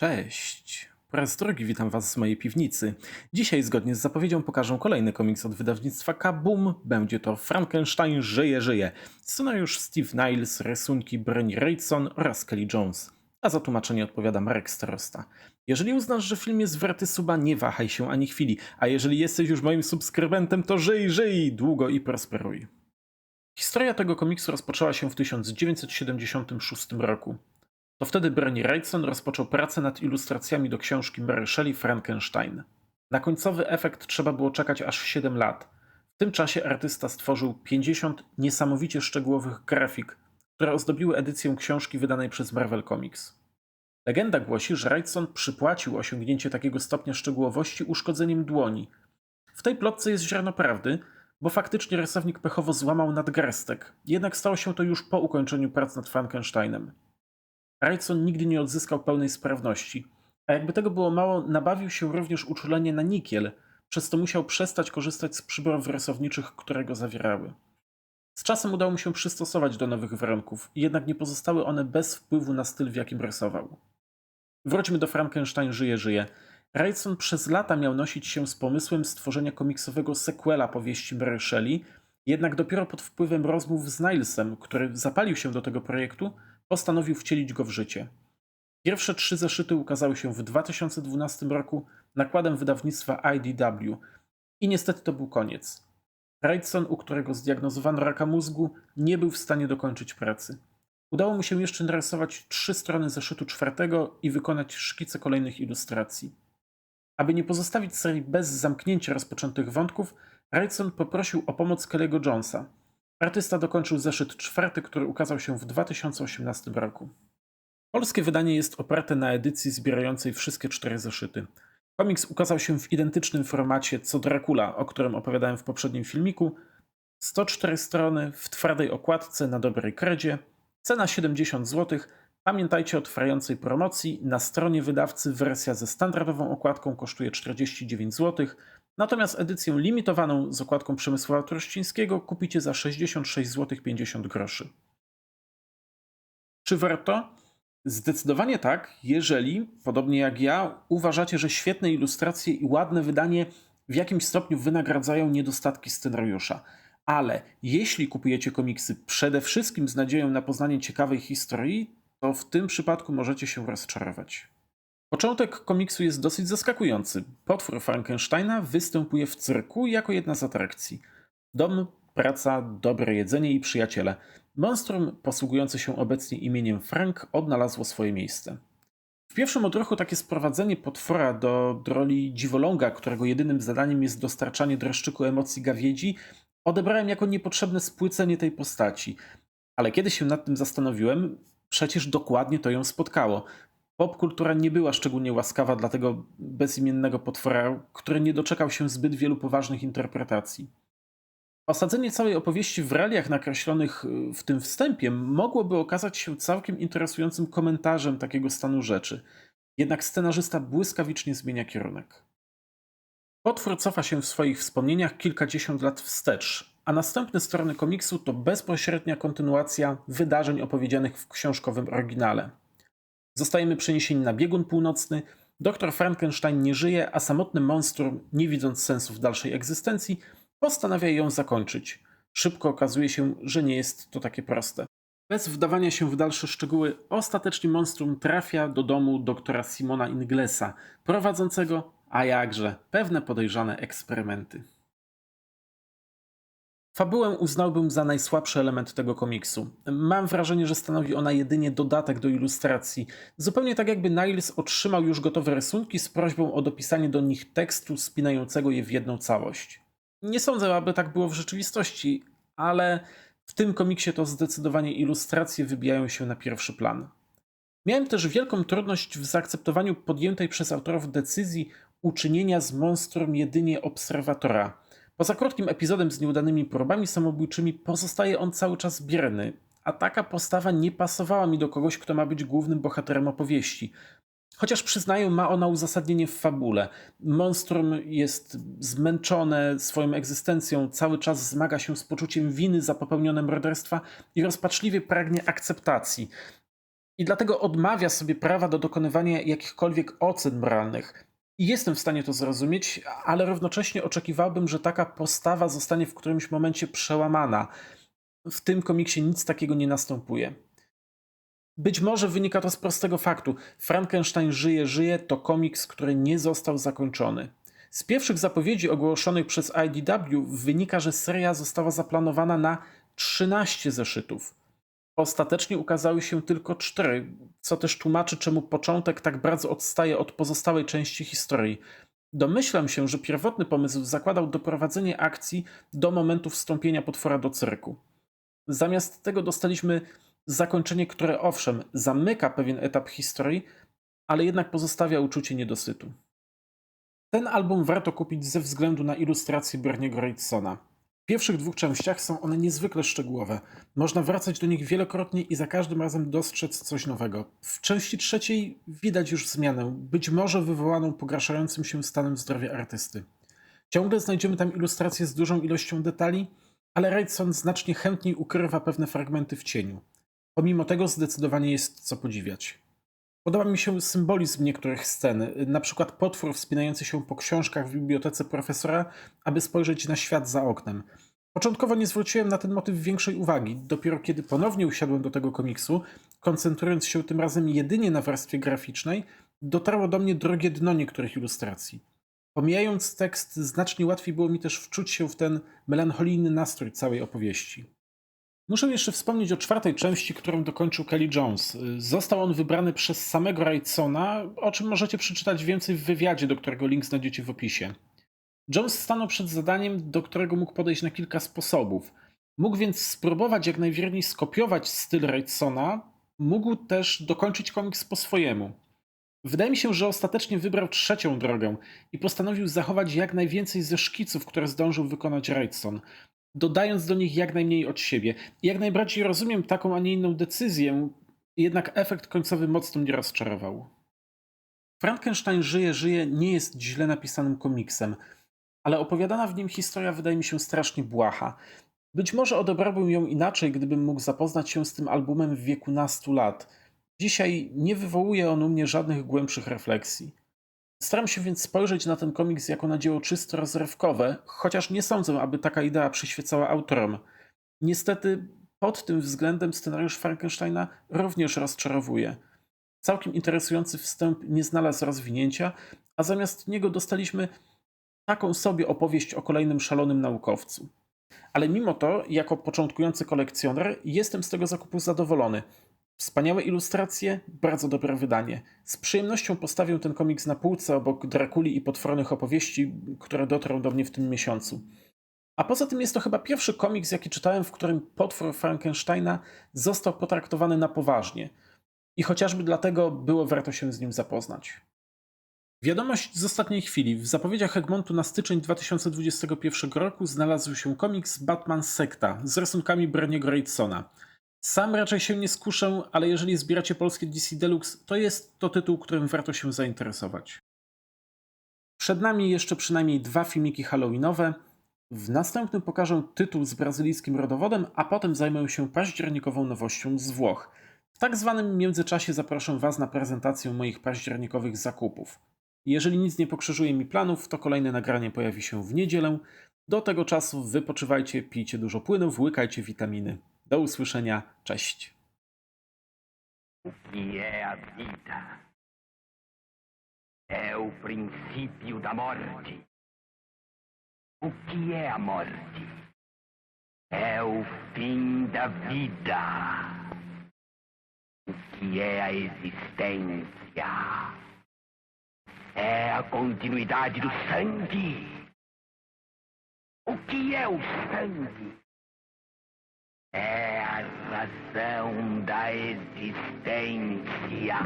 Cześć. Po raz drugi witam Was z mojej piwnicy. Dzisiaj, zgodnie z zapowiedzią, pokażę kolejny komiks od wydawnictwa Kaboom. Będzie to Frankenstein żyje, żyje. Scenariusz Steve Niles, rysunki Bernie Wrightson oraz Kelly Jones. A za tłumaczenie odpowiada Marek Starosta. Jeżeli uznasz, że film jest warty suba, nie wahaj się ani chwili. A jeżeli jesteś już moim subskrybentem, to żyj, żyj, długo i prosperuj. Historia tego komiksu rozpoczęła się w 1976 roku. To wtedy Bernie Wrightson rozpoczął pracę nad ilustracjami do książki Mary Shelley Frankenstein. Na końcowy efekt trzeba było czekać aż 7 lat. W tym czasie artysta stworzył 50 niesamowicie szczegółowych grafik, które ozdobiły edycję książki wydanej przez Marvel Comics. Legenda głosi, że Wrightson przypłacił osiągnięcie takiego stopnia szczegółowości uszkodzeniem dłoni. W tej plotce jest ziarno prawdy, bo faktycznie rysownik pechowo złamał nadgarstek, jednak stało się to już po ukończeniu prac nad Frankensteinem. Wrightson nigdy nie odzyskał pełnej sprawności, a jakby tego było mało, nabawił się również uczulenie na nikiel, przez to musiał przestać korzystać z przyborów rysowniczych, które go zawierały. Z czasem udało mu się przystosować do nowych warunków, jednak nie pozostały one bez wpływu na styl, w jakim rysował. Wróćmy do Frankenstein żyje, żyje. Wrightson przez lata miał nosić się z pomysłem stworzenia komiksowego sequela powieści Mary Shelley, jednak dopiero pod wpływem rozmów z Nilesem, który zapalił się do tego projektu, postanowił wcielić go w życie. Pierwsze trzy zeszyty ukazały się w 2012 roku nakładem wydawnictwa IDW i niestety to był koniec. Wrightson, u którego zdiagnozowano raka mózgu, nie był w stanie dokończyć pracy. Udało mu się jeszcze narysować trzy strony zeszytu czwartego i wykonać szkice kolejnych ilustracji. Aby nie pozostawić serii bez zamknięcia rozpoczętych wątków, Wrightson poprosił o pomoc Kelly'ego Jonesa. Artysta dokończył zeszyt czwarty, który ukazał się w 2018 roku. Polskie wydanie jest oparte na edycji zbierającej wszystkie cztery zeszyty. Komiks ukazał się w identycznym formacie co Dracula, o którym opowiadałem w poprzednim filmiku. 104 strony w twardej okładce na dobrej kredzie, cena 70 zł. Pamiętajcie o trwającej promocji. Na stronie wydawcy wersja ze standardową okładką kosztuje 49 zł, natomiast edycję limitowaną z okładką Przemysława Trościńskiego kupicie za 66 zł 50 groszy. Czy warto? Zdecydowanie tak, jeżeli, podobnie jak ja, uważacie, że świetne ilustracje i ładne wydanie w jakimś stopniu wynagradzają niedostatki scenariusza. Ale jeśli kupujecie komiksy przede wszystkim z nadzieją na poznanie ciekawej historii, to w tym przypadku możecie się rozczarować. Początek komiksu jest dosyć zaskakujący. Potwór Frankensteina występuje w cyrku jako jedna z atrakcji. Dom, praca, dobre jedzenie i przyjaciele. Monstrum, posługujące się obecnie imieniem Frank, odnalazło swoje miejsce. W pierwszym odruchu takie sprowadzenie potwora do roli dziwoląga, którego jedynym zadaniem jest dostarczanie dreszczyku emocji gawiedzi, odebrałem jako niepotrzebne spłycenie tej postaci. Ale kiedy się nad tym zastanowiłem, przecież dokładnie to ją spotkało. Popkultura nie była szczególnie łaskawa dla tego bezimiennego potwora, który nie doczekał się zbyt wielu poważnych interpretacji. Osadzenie całej opowieści w realiach nakreślonych y, w tym wstępie mogłoby okazać się całkiem interesującym komentarzem takiego stanu rzeczy. Jednak scenarzysta błyskawicznie zmienia kierunek. Potwór cofa się w swoich wspomnieniach kilkadziesiąt lat wstecz, a następne strony komiksu to bezpośrednia kontynuacja wydarzeń opowiedzianych w książkowym oryginale. Zostajemy przeniesieni na biegun północny. Doktor Frankenstein nie żyje, a samotny monstrum, nie widząc sensu w dalszej egzystencji, postanawia ją zakończyć. Szybko okazuje się, że nie jest to takie proste. Bez wdawania się w dalsze szczegóły, ostatecznie monstrum trafia do domu doktora Simona Inglesa, prowadzącego, a jakże, pewne podejrzane eksperymenty. Fabułę uznałbym za najsłabszy element tego komiksu. Mam wrażenie, że stanowi ona jedynie dodatek do ilustracji, zupełnie tak jakby Niles otrzymał już gotowe rysunki z prośbą o dopisanie do nich tekstu spinającego je w jedną całość. Nie sądzę, aby tak było w rzeczywistości, ale w tym komiksie to zdecydowanie ilustracje wybijają się na pierwszy plan. Miałem też wielką trudność w zaakceptowaniu podjętej przez autorów decyzji uczynienia z monstrum jedynie obserwatora. Poza krótkim epizodem z nieudanymi próbami samobójczymi pozostaje on cały czas bierny, a taka postawa nie pasowała mi do kogoś, kto ma być głównym bohaterem opowieści. Chociaż przyznaję, ma ona uzasadnienie w fabule. Monstrum jest zmęczone swoją egzystencją, cały czas zmaga się z poczuciem winy za popełnione morderstwa i rozpaczliwie pragnie akceptacji. I dlatego odmawia sobie prawa do dokonywania jakichkolwiek ocen moralnych. Jestem w stanie to zrozumieć, ale równocześnie oczekiwałbym, że taka postawa zostanie w którymś momencie przełamana. W tym komiksie nic takiego nie następuje. Być może wynika to z prostego faktu. Frankenstein żyje, żyje to komiks, który nie został zakończony. Z pierwszych zapowiedzi ogłoszonych przez IDW wynika, że seria została zaplanowana na 13 zeszytów. Ostatecznie ukazały się tylko 4, co też tłumaczy, czemu początek tak bardzo odstaje od pozostałej części historii. Domyślam się, że pierwotny pomysł zakładał doprowadzenie akcji do momentu wstąpienia potwora do cyrku. Zamiast tego dostaliśmy zakończenie, które owszem, zamyka pewien etap historii, ale jednak pozostawia uczucie niedosytu. Ten album warto kupić ze względu na ilustrację Berniego Wrightsona. Pierwszych dwóch częściach są one niezwykle szczegółowe. Można wracać do nich wielokrotnie i za każdym razem dostrzec coś nowego. W części trzeciej widać już zmianę, być może wywołaną pogarszającym się stanem zdrowia artysty. Ciągle znajdziemy tam ilustracje z dużą ilością detali, ale Wrightson znacznie chętniej ukrywa pewne fragmenty w cieniu. Pomimo tego zdecydowanie jest co podziwiać. Podoba mi się symbolizm niektórych scen, na przykład potwór wspinający się po książkach w bibliotece profesora, aby spojrzeć na świat za oknem. Początkowo nie zwróciłem na ten motyw większej uwagi. Dopiero kiedy ponownie usiadłem do tego komiksu, koncentrując się tym razem jedynie na warstwie graficznej, dotarło do mnie drogie dno niektórych ilustracji. Pomijając tekst, znacznie łatwiej było mi też wczuć się w ten melancholijny nastrój całej opowieści. Muszę jeszcze wspomnieć o czwartej części, którą dokończył Kelly Jones. Został on wybrany przez samego Wrightsona, o czym możecie przeczytać więcej w wywiadzie, do którego link znajdziecie w opisie. Jones stanął przed zadaniem, do którego mógł podejść na kilka sposobów. Mógł więc spróbować jak najwierniej skopiować styl Wrightsona, mógł też dokończyć komiks po swojemu. Wydaje mi się, że ostatecznie wybrał trzecią drogę i postanowił zachować jak najwięcej ze szkiców, które zdążył wykonać Wrightson dodając do nich jak najmniej od siebie. Jak najbardziej rozumiem taką, a nie inną decyzję, jednak efekt końcowy mocno mnie rozczarował. Frankenstein żyje, żyje nie jest źle napisanym komiksem, ale opowiadana w nim historia wydaje mi się strasznie błaha. Być może odebrałbym ją inaczej, gdybym mógł zapoznać się z tym albumem w wieku nastu lat. Dzisiaj nie wywołuje on u mnie żadnych głębszych refleksji. Staram się więc spojrzeć na ten komiks jako na dzieło czysto rozrywkowe, chociaż nie sądzę, aby taka idea przyświecała autorom. Niestety, pod tym względem scenariusz Frankensteina również rozczarowuje. Całkiem interesujący wstęp nie znalazł rozwinięcia, a zamiast niego dostaliśmy taką sobie opowieść o kolejnym szalonym naukowcu. Ale mimo to, jako początkujący kolekcjoner, jestem z tego zakupu zadowolony. Wspaniałe ilustracje, bardzo dobre wydanie. Z przyjemnością postawię ten komiks na półce obok Drakuli i potwornych opowieści, które dotrą do mnie w tym miesiącu. A poza tym jest to chyba pierwszy komiks, jaki czytałem, w którym potwór Frankensteina został potraktowany na poważnie. I chociażby dlatego było warto się z nim zapoznać. Wiadomość z ostatniej chwili. W zapowiedziach Egmontu na styczeń 2021 roku znalazł się komiks Batman Sekta z rysunkami Berniego Wrightsona. Sam raczej się nie skuszę, ale jeżeli zbieracie polskie DC Deluxe, to jest to tytuł, którym warto się zainteresować. Przed nami jeszcze przynajmniej dwa filmiki halloweenowe. W następnym pokażę tytuł z brazylijskim rodowodem, a potem zajmę się październikową nowością z Włoch. W tak zwanym międzyczasie zaproszę Was na prezentację moich październikowych zakupów. Jeżeli nic nie pokrzyżuje mi planów, to kolejne nagranie pojawi się w niedzielę. Do tego czasu wypoczywajcie, pijcie dużo płynów, łykajcie witaminy. Do usłyszenia. Cześć. Que é a vida? É o princípio da morte. O que é a morte? É o fim da vida. O que é a existência? É a continuidade do sangue. O que é o sangue? É a razão da existência.